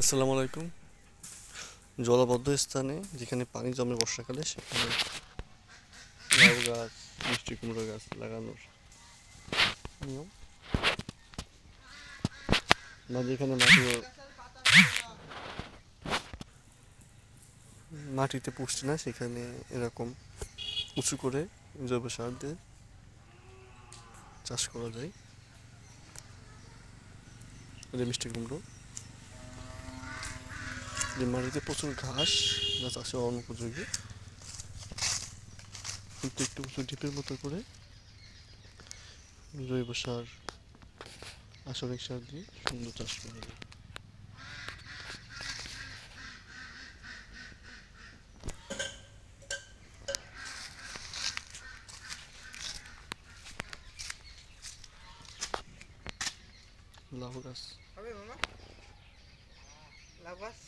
আসসালামু আলাইকুম। জলবদ্ধ স্থানে যেখানে পানি জমে বর্ষাকালে, সেখানে লাউ গাছ, মিষ্টি কুমড়ো গাছ লাগানোর নিয়ম। বা যেখানে মাটি মাটিতে পুষ্টি না, সেখানে এরকম উঁচু করে জৈব সার দিয়ে চাষ করা যায়। মিষ্টি কুমড়ো। যে মাটিতে প্রচুর ঘাস যা চাষে অনুপযোগী কিন্তু একটু উঁচু ডিপের মতো করে জৈব সার, রাসায়নিক সার দিয়ে সুন্দর চাষ করা যায়। লাউ গাছ। লাউ গাছ?